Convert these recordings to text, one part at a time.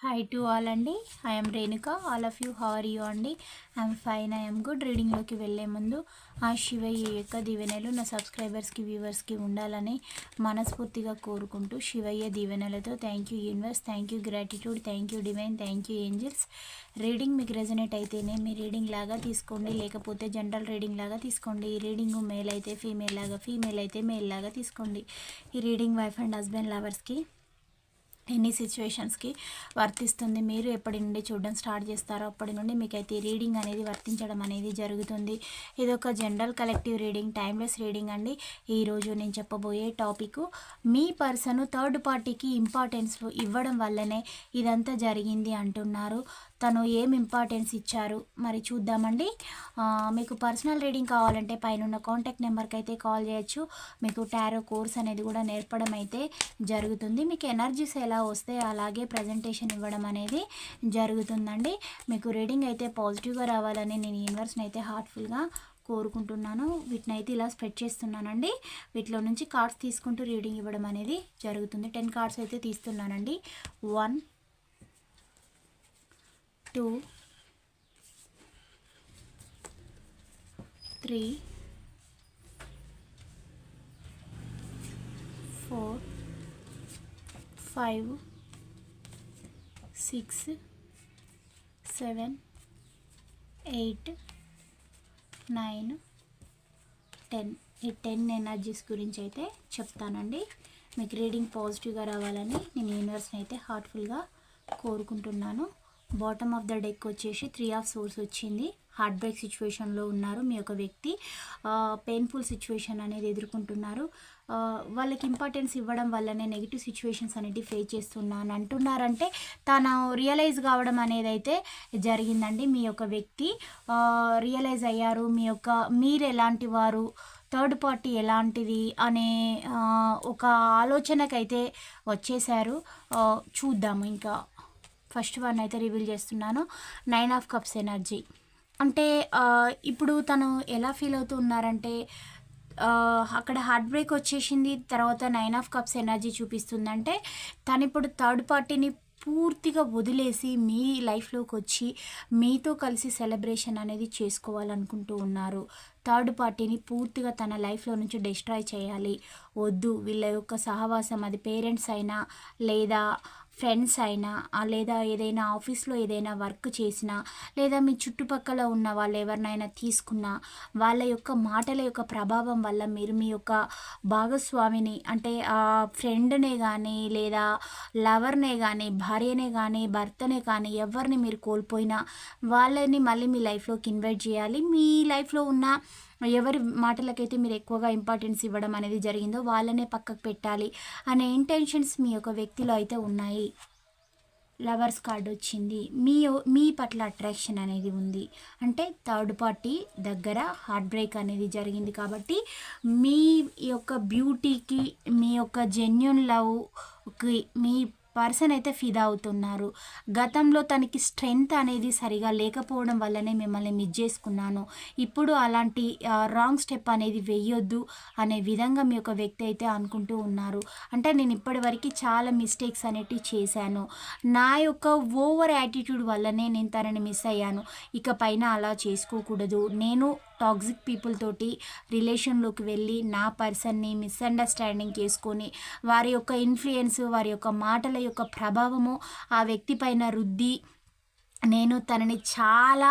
Hi to all అండి. I'm Renuka all of you how are you అండి? I'm fine I'm good రీడింగ్లోకి వెళ్ళే ముందు ఆ శివయ్య యొక్క దీవెనలు నా సబ్స్క్రైబర్స్కి వ్యూవర్స్కి ఉండాలని మనస్ఫూర్తిగా కోరుకుంటూ శివయ్య దీవెనలతో thank you universe thank you gratitude thank you divine thank you angels reading మీకు రెజనేట్ అయితేనే మీ రీడింగ్ లాగా తీసుకోండి. లేకపోతే జనరల్ రీడింగ్ లాగా తీసుకోండి. ఈ రీడింగ్ మేల్ అయితే ఫీమేల్ లాగా ఫీమేల్ అయితే మేల్ లాగా తీసుకోండి. ఈ రీడింగ్ వైఫ్ అండ్ హస్బెండ్ లవర్స్కి ఎన్ని సిచ్యువేషన్స్కి వర్తిస్తుంది మీరు ఎప్పటి నుండి చూడడం స్టార్ట్ చేస్తారో అప్పటి నుండి మీకైతే రీడింగ్ అనేది వర్తించడం అనేది జరుగుతుంది. ఇది ఒక general collective reading timeless reading అండి. ఈరోజు నేను చెప్పబోయే టాపిక్ మీ పర్సన్ థర్డ్ పార్టీకి ఇంపార్టెన్స్ ఇవ్వడం వల్లనే ఇదంతా జరిగింది అంటున్నారు. తను ఏం ఇంపార్టెన్స్ ఇచ్చారు? మరి చూద్దామండి. మీకు పర్సనల్ రీడింగ్ కావాలంటే పైన కాంటాక్ట్ నెంబర్కి అయితే కాల్ చేయొచ్చు. మీకు టారో కోర్స్ అనేది కూడా నేర్పడం అయితే జరుగుతుంది. మీకు ఎనర్జీస్ ఎలా వస్తే అలాగే ప్రజెంటేషన్ ఇవ్వడం అనేది జరుగుతుందండి. మీకు రీడింగ్ అయితే పాజిటివ్గా రావాలని నేను యూనివర్స్ని అయితే హార్ట్ఫుల్గా కోరుకుంటున్నాను. వీటిని అయితే ఇలా స్ప్రెడ్ చేస్తున్నానండి. వీటిలో నుంచి కార్డ్స్ తీసుకుంటూ రీడింగ్ ఇవ్వడం అనేది జరుగుతుంది. టెన్ కార్డ్స్ అయితే తీస్తున్నానండి. One two three four five six seven eight nine ten. ఈ టెన్ ఎనర్జీస్ గురించి అయితే చెప్తానండి. మీకు రీడింగ్ పాజిటివ్గా రావాలని నేను యూనివర్స్ని అయితే హార్ట్ఫుల్గా కోరుకుంటున్నాను. బాటమ్ ఆఫ్ ద డెక్ వచ్చేసి త్రీ ఆఫ్ సోర్స్ వచ్చింది. హార్ట్ బ్రేక్ సిచ్యువేషన్లో ఉన్నారు మీ యొక్క వ్యక్తి. పెయిన్ఫుల్ సిచ్యువేషన్ అనేది ఎదుర్కొంటున్నారు. వాళ్ళకి ఇంపార్టెన్స్ ఇవ్వడం వల్లనే నెగిటివ్ సిచ్యువేషన్స్ అనేవి ఫేస్ చేస్తున్నాను అంటున్నారంటే తను రియలైజ్ కావడం అనేది అయితే జరిగిందండి మీ యొక్క వ్యక్తి. రియలైజ్ అయ్యారు మీ యొక్క మీరు ఎలాంటి వారు? థర్డ్ పార్టీ ఎలాంటిది? అనే ఒక ఆలోచనకైతే వచ్చేసారు చూద్దాము ఇంకా. ఫస్ట్ వన్ అయితే రివీల్ చేస్తున్నాను. Nine of cups energy. అంటే ఇప్పుడు తను ఎలా ఫీల్ అవుతూ ఉన్నారంటే అక్కడ హార్ట్ బ్రేక్ వచ్చేసింది తర్వాత నైన్ ఆఫ్ కప్స్ ఎనర్జీ చూపిస్తుందంటే తను ఇప్పుడు థర్డ్ పార్టీని పూర్తిగా వదిలేసి మీ లైఫ్లోకి వచ్చి మీతో కలిసి సెలబ్రేషన్ అనేది చేసుకోవాలనుకుంటూ ఉన్నారు. థర్డ్ పార్టీని పూర్తిగా తన లైఫ్లో నుంచి డిస్ట్రాయ్ చేయాలి. వద్దు వీళ్ళ యొక్క సహవాసం అది పేరెంట్స్ అయినా లేదా ఫ్రెండ్స్ అయినా లేదా ఏదైనా ఆఫీస్లో ఏదైనా వర్క్ చేసినా లేదా మీ చుట్టుపక్కల ఉన్న వాళ్ళు ఎవరినైనా తీసుకున్నా వాళ్ళ యొక్క మాటల యొక్క ప్రభావం వల్ల మీరు మీ యొక్క భాగస్వామిని అంటే ఆ ఫ్రెండ్నే కానీ లేదా లవర్నే కానీ భార్యనే కానీ భర్తనే కానీ ఎవరిని మీరు కోల్పోయినా వాళ్ళని మళ్ళీ మీ లైఫ్లోకి ఇన్వైట్ చేయాలి. మీ లైఫ్లో ఉన్న ఎవరి మాటలకైతే మీరు ఎక్కువగా ఇంపార్టెన్స్ ఇవ్వడం అనేది జరిగిందో వాళ్ళనే పక్కకు పెట్టాలి అనే ఇంటెన్షన్స్ మీ యొక్క వ్యక్తిలో అయితే ఉన్నాయి. లవర్స్ కార్డ్ వచ్చింది. మీ మీ పట్ల అట్రాక్షన్ అనేది ఉంది. అంటే థర్డ్ పార్టీ దగ్గర హార్ట్ బ్రేక్ అనేది జరిగింది కాబట్టి మీ యొక్క బ్యూటీకి మీ యొక్క జెన్యున్ లవ్కి మీ పర్సన్ అయితే ఫిదా అవుతున్నారు. గతంలో తనకి స్ట్రెంగ్త్ అనేది సరిగా లేకపోవడం వల్లనే మిమ్మల్ని మిస్ చేసుకున్నాను. ఇప్పుడు అలాంటి రాంగ్ స్టెప్ అనేది వేయొద్దు అనే విధంగా మీ యొక్క వ్యక్తి అయితే అనుకుంటూ ఉన్నారు. అంటే నేను ఇప్పటివరకు చాలా మిస్టేక్స్ అనేటివి చేశాను. నా యొక్క ఓవర్ యాటిట్యూడ్ వల్లనే నేను తనని మిస్ అయ్యాను. ఇక పైన అలా చేసుకోకూడదు. నేను టాక్సిక్ పీపుల్ తోటి రిలేషన్లోకి వెళ్ళి నా పర్సన్ని మిస్అండర్స్టాండింగ్ చేసుకొని వారి యొక్క ఇన్ఫ్లుయెన్స్ వారి యొక్క మాటల యొక్క ప్రభావము ఆ వ్యక్తి పైన రుద్ది నేను తనని చాలా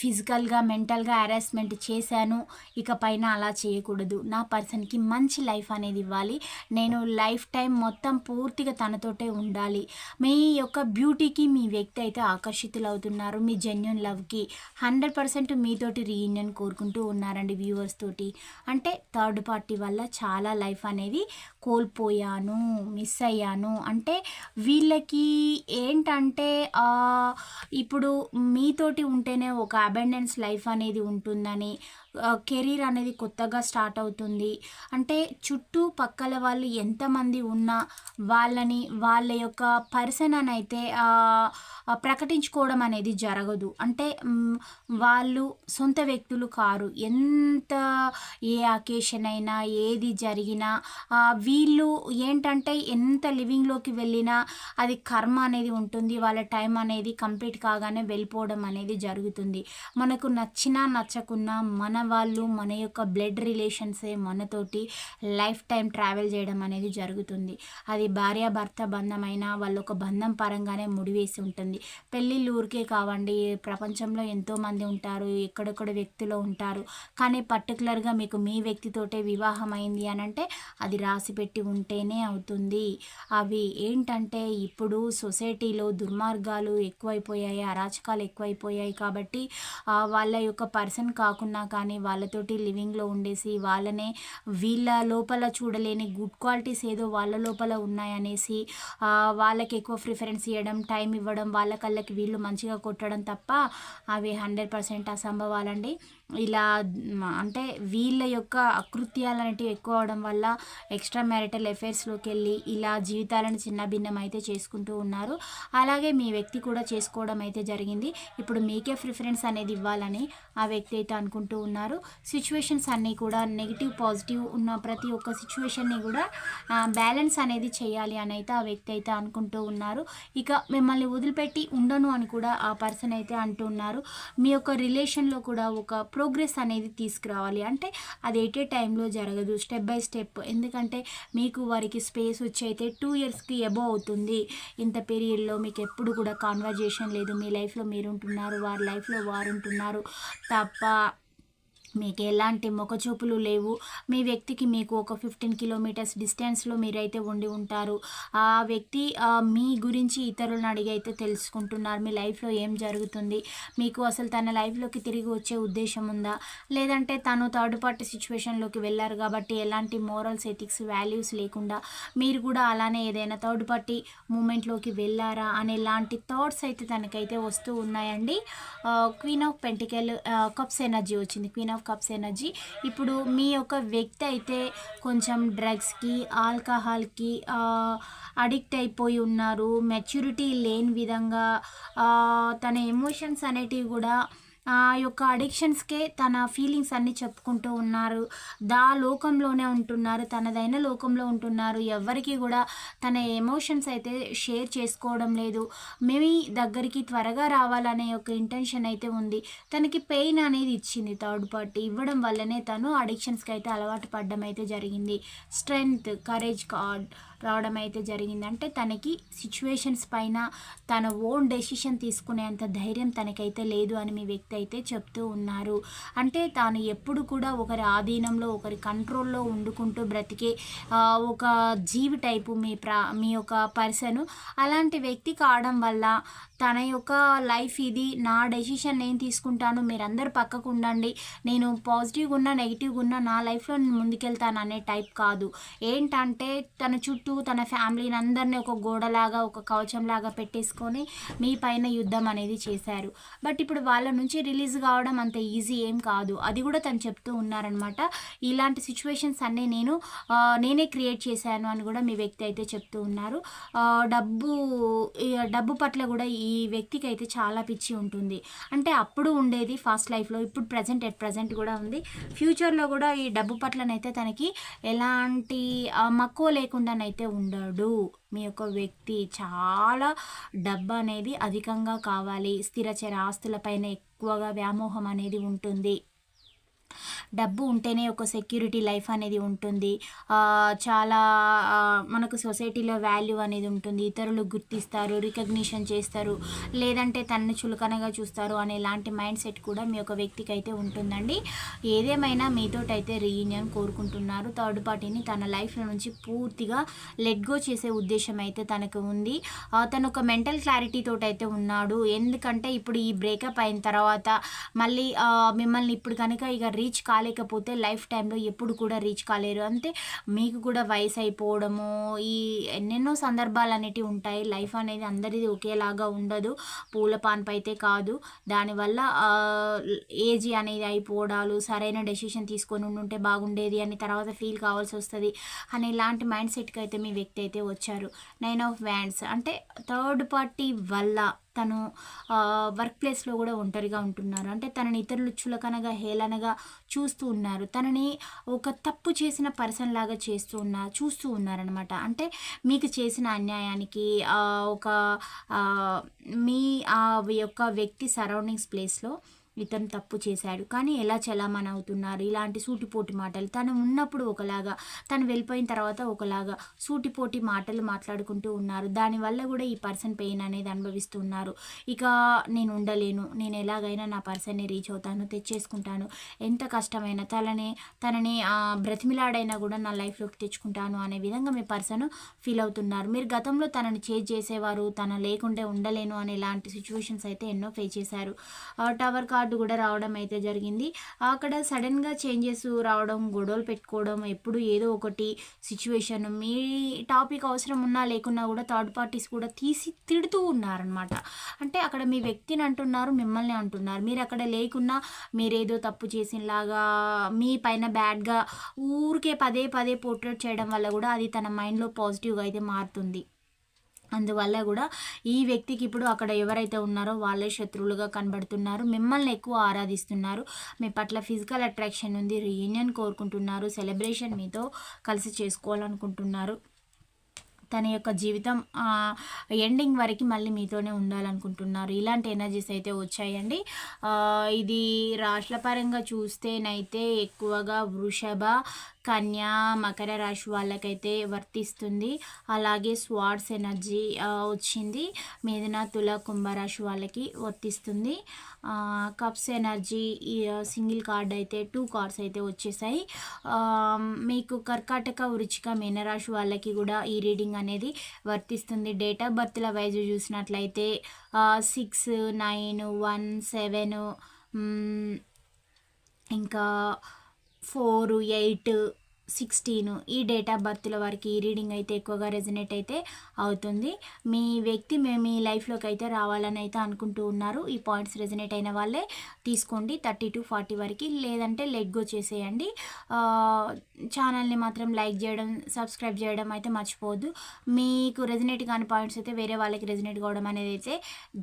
ఫిజికల్గా మెంటల్గా హెరాస్మెంట్ చేశాను. ఇక పైన అలా చేయకూడదు. నా పర్సన్కి మంచి లైఫ్ అనేది ఇవ్వాలి. నేను లైఫ్ టైం మొత్తం పూర్తిగా తనతోటే ఉండాలి. మీ యొక్క బ్యూటీకి మీ వ్యక్తి అయితే ఆకర్షితులు అవుతున్నారు మీ జెన్యున్ లవ్కి హండ్రెడ్ పర్సెంట్ మీతోటి రీయూనియన్ కోరుకుంటూ ఉన్నారండి వ్యూవర్స్ తోటి. అంటే థర్డ్ పార్టీ వల్ల చాలా లైఫ్ అనేది కోల్పోయాను మిస్ అయ్యాను. అంటే వీళ్ళకి ఏంటంటే ఇప్పుడు ఇప్పుడు మీతోటి ఉంటేనే ఒక అబెండెన్స్ లైఫ్ అనేది ఉంటుందని కెరీర్ అనేది కొత్తగా స్టార్ట్ అవుతుంది. అంటే చుట్టూ పక్కల వాళ్ళు ఎంతమంది ఉన్నా వాళ్ళని వాళ్ళ యొక్క పర్సన్ అని అయితే ప్రకటించుకోవడం అనేది జరగదు. అంటే వాళ్ళు సొంత వ్యక్తులు కారు. ఎంత ఏ అకేషన్ అయినా ఏది జరిగినా వీళ్ళు ఏంటంటే ఎంత లివింగ్లోకి వెళ్ళినా అది కర్మ అనేది ఉంటుంది. వాళ్ళ టైం అనేది కంప్లీట్ కాగానే వెళ్ళిపోవడం అనేది జరుగుతుంది. మనకు నచ్చినా నచ్చకున్నా మన వాళ్ళు మన యొక్క బ్లడ్ రిలేషన్సే మనతోటి లైఫ్ టైం ట్రావెల్ చేయడం అనేది జరుగుతుంది. అది భార్యాభర్త బంధమైనా వాళ్ళ ఒక బంధం పరంగానే ముడివేసి ఉంటుంది. పెళ్ళిళ్ళు ఊరికే కావండి. ప్రపంచంలో ఎంతోమంది ఉంటారు ఎక్కడెక్కడ వ్యక్తులు ఉంటారు. కానీ పర్టికులర్గా మీకు మీ వ్యక్తితోటే వివాహం అయింది అని అంటే అది రాసిపెట్టి ఉంటేనే అవుతుంది. అవి ఏంటంటే ఇప్పుడు సొసైటీలో దుర్మార్గాలు ఎక్కువైపోయాయి అరాచకాలు ఎక్కువైపోయాయి కాబట్టి వాళ్ళ యొక్క పర్సన్ కాకుండా కానీ వాళ్ళతోటి లివింగ్లో ఉండేసి వాళ్ళనే వీళ్ళ లోపల చూడలేని గుడ్ క్వాలిటీస్ ఏదో వాళ్ళ లోపల ఉన్నాయనేసి వాళ్ళకి ఎక్కువ ప్రిఫరెన్స్ ఇవ్వడం టైం ఇవ్వడం వాళ్ళ కళ్ళకి వీళ్ళు మంచిగా కొట్టడం తప్ప అవి హండ్రెడ్ పర్సెంట్ అసంభవాలండి. ఇలా అంటే వీళ్ళ యొక్క అకృత్యాలు అనేటివి ఎక్కువ అవడం వల్ల ఎక్స్ట్రా మ్యారిటల్ అఫైర్స్లోకి వెళ్ళి ఇలా జీవితాలను చిన్న భిన్నం అయితే చేసుకుంటూ ఉన్నారు. అలాగే మీ వ్యక్తి కూడా చేసుకోవడం అయితే జరిగింది. ఇప్పుడు మీకే ప్రిఫరెన్స్ అనేది ఇవ్వాలని ఆ వ్యక్తి అయితే అనుకుంటూ ఉన్నారు. సిచ్యువేషన్స్ అన్నీ కూడా నెగిటివ్ పాజిటివ్ ఉన్న ప్రతి ఒక్క సిచ్యువేషన్ని కూడా బ్యాలెన్స్ అనేది చేయాలి అని అయితే ఆ వ్యక్తి అయితే అనుకుంటూ ఉన్నారు. ఇక మిమ్మల్ని వదిలిపెట్టి ఉండను అని కూడా ఆ పర్సన్ అయితే అంటున్నారు మీ యొక్క రిలేషన్లో కూడా ఒక ప్రోగ్రెస్ అనేది తీసుకురావాలి. అంటే అది ఎట్ టైంలో జరగదు స్టెప్ బై స్టెప్ ఎందుకంటే మీకు వారికి స్పేస్ వచ్చి అయితే టూ ఇయర్స్కి ఎబో అవుతుంది. ఇంత పీరియడ్లో మీకు ఎప్పుడు కూడా కాన్వర్జేషన్ లేదు. మీ లైఫ్లో మీరు ఉంటున్నారు వారి లైఫ్లో వారు ఉంటున్నారు. తప్ప మీకు ఎలాంటి మొఖచూపులు లేవు. మీ వ్యక్తికి మీకు ఒక ఫిఫ్టీన్ కిలోమీటర్స్ డిస్టెన్స్లో మీరైతే ఉండి ఉంటారు. ఆ వ్యక్తి మీ గురించి ఇతరులను అడిగి అయితే తెలుసుకుంటున్నారు. మీ లైఫ్లో ఏం జరుగుతుంది? మీకు అసలు తన లైఫ్లోకి తిరిగి వచ్చే ఉద్దేశం ఉందా? లేదంటే తను థర్డ్ పార్టీ సిచ్యువేషన్లోకి వెళ్ళారు కాబట్టి ఎలాంటి మోరల్స్ ఎథిక్స్ వాల్యూస్ లేకుండా మీరు కూడా అలానే ఏదైనా థర్డ్ పార్టీ మూమెంట్లోకి వెళ్ళారా? అనే లాంటి థాట్స్ అయితే తనకైతే వస్తూ ఉన్నాయండి. Queen of pentacle cups energy వచ్చింది. క్వీన్ ఆఫ్ కప్స్ ఎనర్జీ ఇప్పుడు మీ యొక్క వ్యక్తి అయితే కొంచెం డ్రగ్స్కి ఆల్కహాల్కి అడిక్ట్ అయిపోయి ఉన్నారు. మెచ్యూరిటీ లేని విధంగా తన ఎమోషన్స్ అనేటివి కూడా ఆ యొక్క అడిక్షన్స్కే తన ఫీలింగ్స్ అన్నీ చెప్పుకుంటూ ఉన్నారు. దా లోకంలోనే ఉంటున్నారు. తనదైన లోకంలో ఉంటున్నారు. ఎవరికి కూడా తన ఎమోషన్స్ అయితే షేర్ చేసుకోవడం లేదు. మీ దగ్గరికి త్వరగా రావాలనే ఒక ఇంటెన్షన్ అయితే ఉంది. తనకి పెయిన్ అనేది ఇచ్చింది థర్డ్ పార్టీ ఇవ్వడం వల్లనే తను అడిక్షన్స్కి అయితే అలవాటు పడడం అయితే జరిగింది. స్ట్రెంగ్త్ కరేజ్ కార్డ్ రావడం అయితే జరిగింది అంటే తనకి సిచ్యువేషన్స్ పైన తన ఓన్ డెసిషన్ తీసుకునేంత ధైర్యం తనకైతే లేదు అని మీ వ్యక్తి అయితే చెప్తూ ఉన్నారు. అంటే తాను ఎప్పుడు కూడా ఒకరి ఆధీనంలో ఒకరి కంట్రోల్లో వండుకుంటూ బ్రతికే ఒక జీవి టైపు మీ ప్రా మీ యొక్క పర్సన్ అలాంటి వ్యక్తి కావడం వల్ల తన యొక్క లైఫ్ ఇది నా డెసిషన్ నేను తీసుకుంటాను మీరందరు పక్కకు ఉండండి నేను పాజిటివ్గా ఉన్నా నెగిటివ్గా ఉన్నా నా లైఫ్లో నేను ముందుకెళ్తాను అనే టైప్ కాదు. ఏంటంటే తన చుట్టూ తన ఫ్యామిలీని అందరినీ ఒక గోడలాగా ఒక కవచంలాగా పెట్టేసుకొని మీ పైన యుద్ధం అనేది చేశారు. బట్ ఇప్పుడు వాళ్ళ నుంచి రిలీజ్ కావడం అంత ఈజీ ఏం కాదు. అది కూడా తను చెప్తూ ఉన్నారనమాట ఇలాంటి సిచ్యువేషన్స్ అన్నీ నేను నేనే క్రియేట్ చేశాను అని కూడా మీ వ్యక్తి అయితే చెప్తూ ఉన్నారు. డబ్బు ఈ డబ్బు పట్ల కూడా ఈ వ్యక్తికి అయితే చాలా పిచ్చి ఉంటుంది. అంటే అప్పుడు ఉండేది ఫాస్ట్ లైఫ్లో ఇప్పుడు ప్రజెంట్ ఎట్ ప్రజెంట్ కూడా ఉంది. ఫ్యూచర్లో కూడా ఈ డబ్బు పట్లనైతే తనకి ఎలాంటి మక్కువ లేకుండానైతే ఉండడు. మీ యొక్క వ్యక్తి చాలా డబ్బు అనేది అధికంగా కావాలి. స్థిరచర ఆస్తులపైన ఎక్కువగా వ్యామోహం అనేది ఉంటుంది. డబ్బు ఉంటేనే ఒక సెక్యూరిటీ లైఫ్ అనేది ఉంటుంది. చాలా మనకు సొసైటీలో వాల్యూ అనేది ఉంటుంది. ఇతరులు గుర్తిస్తారు రికగ్నిషన్ చేస్తారు లేదంటే తనను చులకనగా చూస్తారు అనే లాంటి మైండ్ సెట్ కూడా మీ యొక్క వ్యక్తికి అయితే ఉంటుందండి. ఏదేమైనా మీతోటైతే రీయూనియన్ కోరుకుంటున్నారు. థర్డ్ పార్టీని తన లైఫ్ నుంచి పూర్తిగా లెట్ గో చేసే ఉద్దేశం అయితే తనకు ఉంది. తను ఒక మెంటల్ క్లారిటీ తోటి అయితే ఉన్నాడు. ఎందుకంటే ఇప్పుడు ఈ బ్రేకప్ అయిన తర్వాత మళ్ళీ మిమ్మల్ని ఇప్పుడు కనుక ఇక రీచ్ కాలేకపోతే లైఫ్ టైంలో ఎప్పుడు కూడా రీచ్ కాలేరు. అంటే మీకు కూడా వయసు అయిపోవడము ఈ ఎన్నెన్నో సందర్భాలు అనేటివి ఉంటాయి. లైఫ్ అనేది అందరిది ఒకేలాగా ఉండదు. పూల పాన్పు అయితే కాదు. దానివల్ల ఏజ్ అనేది అయిపోవడాలు సరైన డెసిషన్ తీసుకొని ఉంటే బాగుండేది అని తర్వాత ఫీల్ కావాల్సి వస్తుంది అని ఇలాంటి మైండ్ సెట్కి అయితే మీ వ్యక్తి అయితే వచ్చారు. నైన్ ఆఫ్ వ్యాండ్స్ అంటే థర్డ్ పార్టీ వల్ల తను వర్క్ ప్లేస్లో కూడా ఒంటరిగా ఉంటున్నారు. అంటే తనని ఇతరులు చులకనగా హేళనగా చూస్తూ ఉన్నారు. తనని ఒక తప్పు చేసిన పర్సన్ లాగా చేస్తూ ఉన్నారు చూస్తూ ఉన్నారనమాట అంటే మీకు చేసిన అన్యాయానికి ఒక మీ ఆ యొక్క వ్యక్తి సరౌండింగ్స్ ప్లేస్లో ఇతను తప్పు చేశాడు. కానీ ఎలా చలామణి అవుతున్నారు? ఇలాంటి సూటిపోటి మాటలు. తను ఉన్నప్పుడు ఒకలాగా తను వెళ్ళిపోయిన తర్వాత ఒకలాగా సూటిపోటి మాటలు మాట్లాడుకుంటూ ఉన్నారు. దానివల్ల కూడా ఈ పర్సన్ పెయిన్ అనేది అనుభవిస్తున్నారు. ఇక నేను ఉండలేను. నేను ఎలాగైనా నా పర్సన్ని రీచ్ అవుతాను తెచ్చేసుకుంటాను. ఎంత కష్టమైనా తనని తనని బ్రతిమిలాడైనా కూడా నా లైఫ్లోకి తెచ్చుకుంటాను అనే విధంగా మీ పర్సన్ ఫీల్ అవుతున్నారు. మీరు గతంలో తనని చేజ్ చేసేవారు తన లేకుంటే ఉండలేను అనే ఇలాంటి సిచ్యువేషన్స్ అయితే ఎన్నో ఫేస్ చేశారు. టవర్ కార్డ్ కార్డు కూడా రావడం అయితే జరిగింది. అక్కడ సడన్గా చేంజెస్ రావడం గొడవలు పెట్టుకోవడం ఎప్పుడు ఏదో ఒకటి సిచ్యువేషన్ మీ టాపిక్ అవసరం ఉన్నా లేకున్నా కూడా థర్డ్ పార్టీస్ కూడా తీసి తిడుతూ ఉన్నారనమాట అంటే అక్కడ మీ వ్యక్తిని అంటున్నారు మిమ్మల్ని అంటున్నారు. మీరు అక్కడ లేకున్నా మీరేదో తప్పు చేసినలాగా మీ పైన బ్యాడ్గా ఊరికే పదే పదే పోర్ట్రేట్ చేయడం వల్ల కూడా అది తన మైండ్లో పాజిటివ్గా అయితే మారుతుంది. అందువల్ల కూడా ఈ వ్యక్తికి ఇప్పుడు అక్కడ ఎవరైతే ఉన్నారో వాళ్ళే శత్రువులుగా కనబడుతున్నారు మిమ్మల్ని ఎక్కువ ఆరాధిస్తున్నారు. మీ పట్ల ఫిజికల్ అట్రాక్షన్ ఉంది రీయూనియన్ కోరుకుంటున్నారు సెలబ్రేషన్ మీతో కలిసి చేసుకోవాలనుకుంటున్నారు. తన యొక్క జీవితం ఎండింగ్ వరకు మళ్ళీ మీతోనే ఉండాలనుకుంటున్నారు. ఇలాంటి ఎనర్జీస్ అయితే వచ్చాయండి. ఇది రాష్ట్ర పరంగా చూస్తేనైతే ఎక్కువగా వృషభ కన్యా మకర రాశి వాళ్ళకైతే వర్తిస్తుంది. అలాగే స్వాడ్స్ ఎనర్జీ వచ్చింది. మీదన తుల కుంభరాశి వాళ్ళకి వర్తిస్తుంది. కప్స్ ఎనర్జీ సింగిల్ కార్డ్ అయితే టూ కార్డ్స్ అయితే వచ్చేసాయి. మీకు కర్కాటక వృచ్చిక మీనరాశి వాళ్ళకి కూడా ఈ రీడింగ్ అనేది వర్తిస్తుంది. డేట్ ఆఫ్ బర్త్ల వైజ్ చూసినట్లయితే సిక్స్ నైన్ వన్ సెవెన్ ఇంకా ఫోర్ ఎయిట్ సిక్స్టీన్ ఈ డేట్ ఆఫ్ బర్త్ల వారికి ఈ రీడింగ్ అయితే ఎక్కువగా రెజనేట్ అయితే అవుతుంది. మీ వ్యక్తి మేము మీ లైఫ్లోకి అయితే రావాలని అయితే అనుకుంటూ ఉన్నారు. ఈ పాయింట్స్ రెజనేట్ అయిన వాళ్ళే తీసుకోండి. థర్టీ టు ఫార్టీ వరకు లేదంటే లెట్ గో చేసేయండి. ఛానల్ని మాత్రం లైక్ చేయడం సబ్స్క్రైబ్ చేయడం అయితే మర్చిపోవద్దు. మీకు రెజనేట్ కాని పాయింట్స్ అయితే వేరే వాళ్ళకి రెజనేట్ కావడం అనేది అయితే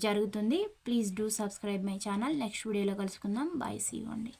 జరుగుతుంది. Please do subscribe my channel. Next వీడియోలో కలుసుకుందాం. బాయ్ సీ అండి.